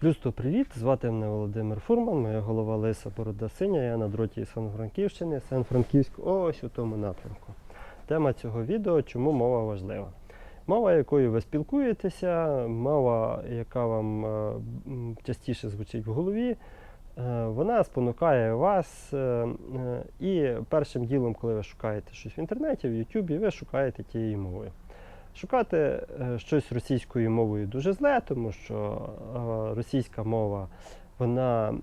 Плюс то привіт, звати мене Володимир Фурман, моя голова Лиса Борода Синя, я на дроті Сан-Франківщини, Сан-Франківськ, ось у тому напрямку. Тема цього відео чому мова важлива. Мова, якою ви спілкуєтеся, мова, яка вам е, частіше звучить в голові, е, вона спонукає вас. е, І першим ділом, коли ви шукаєте щось в інтернеті, в Ютубі, ви шукаєте тією мовою. Шукати е, щось російською мовою дуже зле, тому що е, російська мова вона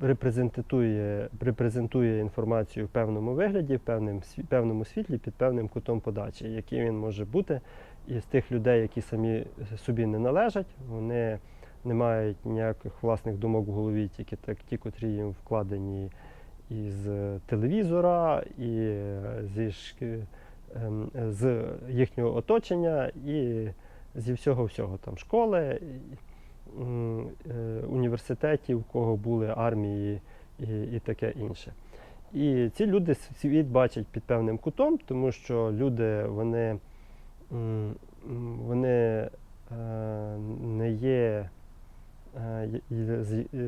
репрезентує, репрезентує інформацію в певному вигляді, в певному світлі, під певним кутом подачі, який він може бути. І з тих людей, які самі собі не належать, вони не мають ніяких власних думок в голові, тільки так, ті, котрі їм вкладені із е, телевізора, і зі з їхнього оточення і зі всього всього там школи, е, університетів, у кого були армії і, і таке інше. І ці люди світ бачать під певним кутом, тому що люди вони, вони е, не є е,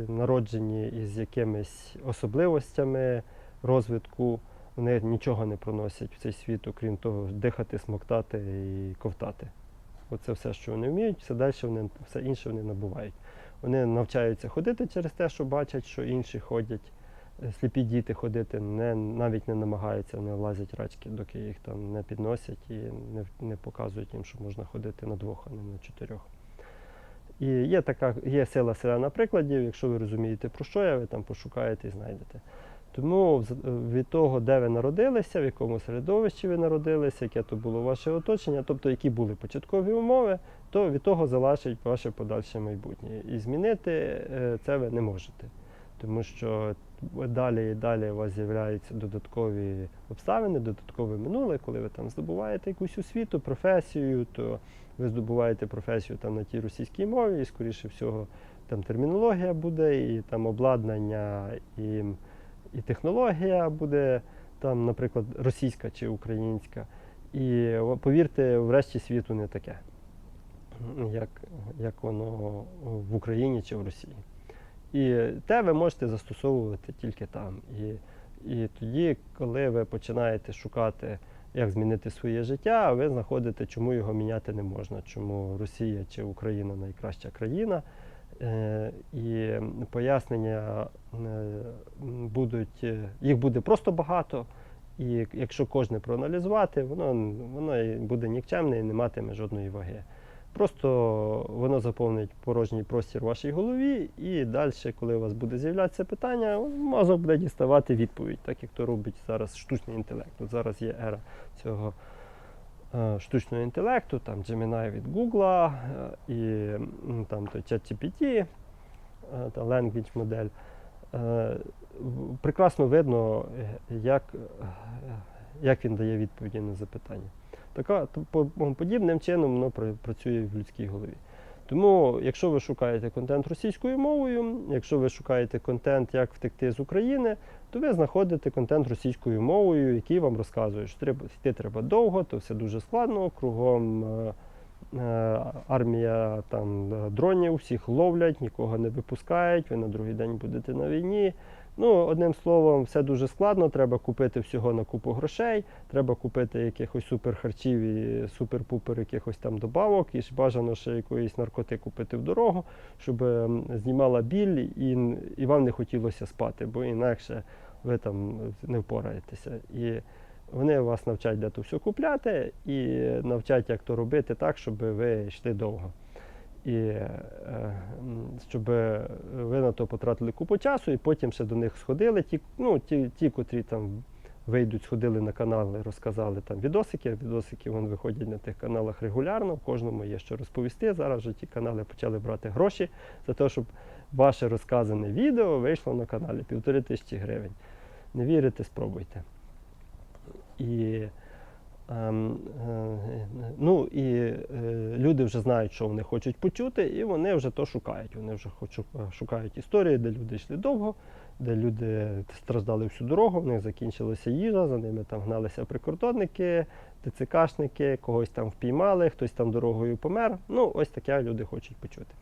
народжені із якимись особливостями розвитку. Вони нічого не проносять в цей світ, окрім того, дихати, смоктати і ковтати. Оце все, що вони вміють, все далі вони, все інше вони набувають. Вони навчаються ходити через те, що бачать, що інші ходять. Е, Сліпі діти ходити не, навіть не намагаються, не влазять рачки, доки їх там не підносять і не, не показують їм, що можна ходити на двох, а не на чотирьох. І є така є сила селена прикладів. Якщо ви розумієте, про що я, ви там пошукаєте і знайдете. Тому з- від того, де ви народилися, в якому середовищі ви народилися, яке то було ваше оточення, тобто які були початкові умови, то від того залежить ваше подальше майбутнє. І змінити е, це ви не можете. Тому що далі і далі у вас з'являються додаткові обставини, додаткове минуле, коли ви там здобуваєте якусь освіту, професію, то ви здобуваєте професію там на тій російській мові, і скоріше всього там термінологія буде, і там обладнання, і, і технологія буде там, наприклад, російська чи українська. І повірте, врешті світу не таке, як, як воно в Україні чи в Росії. І те ви можете застосовувати тільки там. І, і тоді, коли ви починаєте шукати, як змінити своє життя, ви знаходите, чому його міняти не можна, чому Росія чи Україна найкраща країна. Е, І пояснення е, будуть, е, їх буде просто багато. І якщо кожне проаналізувати, воно, воно буде нікчемне і не матиме жодної ваги. Просто воно заповнить порожній простір в вашій голові, і далі, коли у вас буде з'являтися питання, мозок буде діставати відповідь, так як то робить зараз штучний інтелект. От зараз є ера цього штучного інтелекту, там Gemini від Google е, і там той ChatGPT, е, та language модель. Е, Прекрасно видно, е, як, е, як він дає відповіді на запитання. Така подібним чином воно пра- працює в людській голові. Тому, якщо ви шукаєте контент російською мовою, якщо ви шукаєте контент, як втекти з України, то ви знаходите контент російською мовою, який вам розказує, що треба йти треба довго, то все дуже складно, кругом е, е, армія там е, дронів, всіх ловлять, нікого не випускають, ви на другий день будете на війні. Ну, одним словом, все дуже складно. Треба купити всього на купу грошей, треба купити якихось суперхарчів і супер-пупер якихось там добавок, і бажано ще якоїсь наркоти купити в дорогу, щоб ем, знімала біль і, і вам не хотілося спати, бо інакше ви там не впораєтеся. І вони вас навчать, де то все купляти, і навчать, як то робити так, щоб ви йшли довго. І е, щоб ви на то потратили купу часу, і потім ще до них сходили. Ті, ну, ті, ті котрі там вийдуть, сходили на канали, розказали там відосики. Відосики вон виходять на тих каналах регулярно, в кожному є що розповісти. Зараз вже ті канали почали брати гроші за те, щоб ваше розказане відео вийшло на каналі півтори тисячі гривень. Не вірите, спробуйте. І, ем, е, ну, і е, люди вже знають, що вони хочуть почути, і вони вже то шукають. Вони вже шукають історії, де люди йшли довго, де люди страждали всю дорогу, в них закінчилася їжа, за ними там гналися прикордонники, ТЦКшники, когось там впіймали, хтось там дорогою помер. Ну, ось таке люди хочуть почути.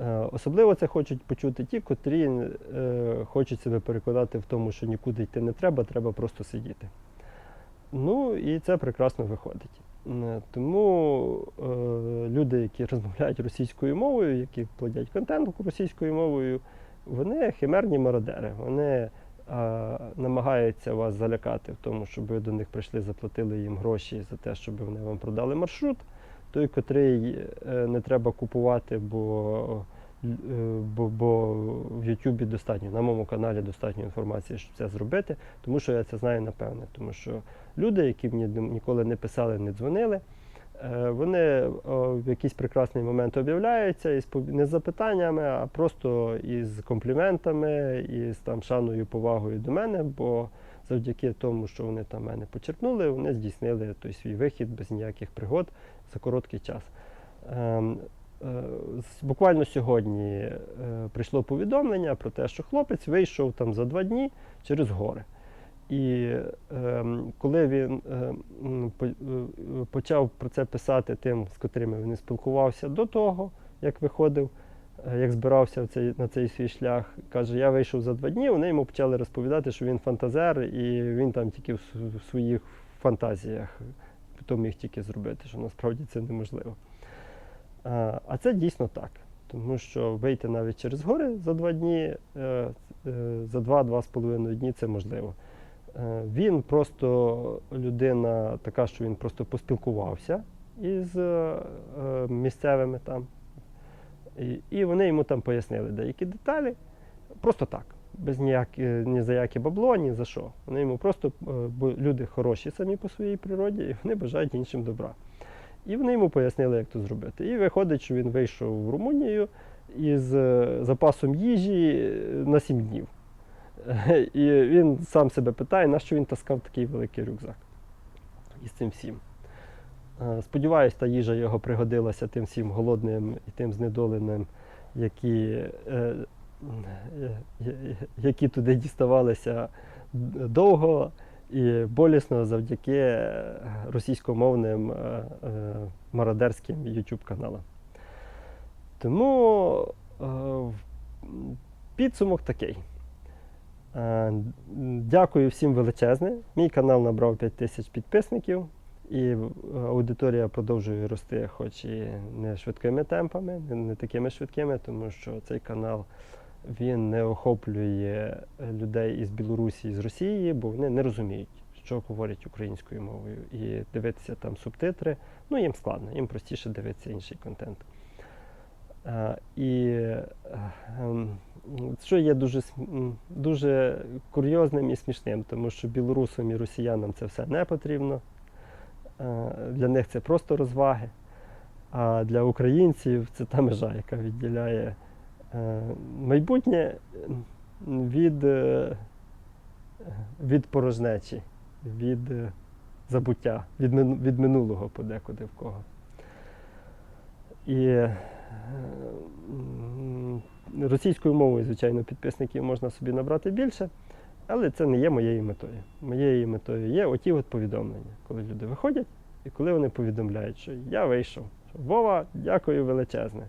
Е, Особливо це хочуть почути ті, котрі е, хочуть себе переконати в тому, що нікуди йти не треба, треба просто сидіти. Ну і це прекрасно виходить. Тому е, люди, які розмовляють російською мовою, які платять контент російською мовою, вони химерні мародери. Вони е, намагаються вас залякати в тому, щоб ви до них прийшли, заплатили їм гроші за те, щоб вони вам продали маршрут. Той, котрий е, не треба купувати, бо, е, бо, бо в Ютубі достатньо, на моєму каналі достатньо інформації, щоб це зробити, тому що я це знаю напевне. Тому що люди, які мені ніколи не писали, не дзвонили, е, вони в якийсь прекрасний момент об'являються із не з запитаннями, а просто із компліментами, із там шаною, повагою до мене, бо завдяки тому, що вони там мене почерпнули, вони здійснили той свій вихід без ніяких пригод за короткий час. Ем, е, Буквально сьогодні е, прийшло повідомлення про те, що хлопець вийшов там за два дні через гори. І ем, коли він е, по- е, почав про це писати тим, з котрими він спілкувався до того, як виходив, е, як збирався на цей свій шлях, каже, я вийшов за два дні, вони йому почали розповідати, що він фантазер, і він там тільки в своїх фантазіях то міг тільки зробити, що насправді це неможливо. А, а це дійсно так. Тому що вийти навіть через гори за два дні, е, е, за два-два з половиною дні це можливо. Е, Він просто людина така, що він просто поспілкувався із е, е, місцевими там. І, вони йому там пояснили деякі деталі. Просто так, без ніякі, ні за яке бабло, ні за що. Вони йому просто, е, бо люди хороші самі по своїй природі, і вони бажають іншим добра. І вони йому пояснили, як це зробити. І виходить, що він вийшов в Румунію із е, запасом їжі е, на 7 днів. І він сам себе питає, на що він таскав такий великий рюкзак із цим всім. Е, Сподіваюсь, та їжа його пригодилася тим всім голодним і тим знедоленим, які, е, е, які туди діставалися довго і болісно завдяки російськомовним мародерським YouTube каналам. Тому підсумок такий. Дякую всім величезне. Мій канал набрав 5 тисяч підписників, і е, аудиторія продовжує рости, хоч і не швидкими темпами, не, такими швидкими, тому що цей канал він не охоплює е, людей із Білорусі з Росії, бо вони не розуміють, що говорять українською мовою. І дивитися там субтитри, ну їм складно, їм простіше дивитися інший контент. Е, І ем, що є дуже, дуже курйозним і смішним, тому що білорусам і росіянам це все не потрібно. Е, Для них це просто розваги. А для українців це та межа, яка відділяє е, майбутнє від, е, від порожнечі, від забуття, від, минулого подекуди в кого. І російською мовою, звичайно, підписників можна собі набрати більше, але це не є моєю метою. Моєю метою є оті от повідомлення, коли люди виходять і коли вони повідомляють, що я вийшов. Вова, дякую величезне.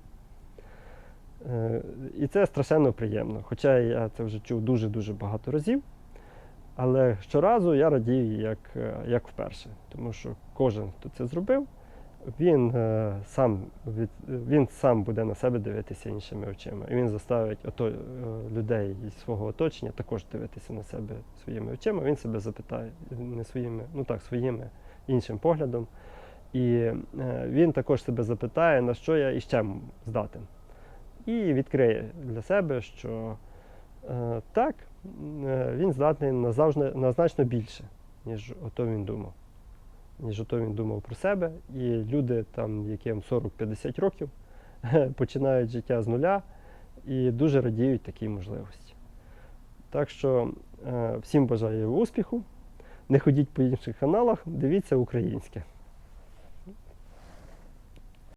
Е, І це страшенно приємно. Хоча я це вже чув дуже-дуже багато разів. Але щоразу я радію, як, як вперше. Тому що кожен, хто це зробив, він, е, сам, від, він сам буде на себе дивитися іншими очима. І він заставить ото, е, людей із свого оточення також дивитися на себе своїми очима. Він себе запитає не своїми, ну так, своїми іншим поглядом. І е, він також себе запитає, на що я іще здатен. І відкриє для себе, що е, так, е, він здатний на, завжди, на значно більше, ніж ото він думав. Ніж ото він думав про себе. І люди, там, яким 40-50 років, починають життя з нуля і дуже радіють такій можливості. Так що е, всім бажаю успіху. Не ходіть по інших каналах, дивіться українське.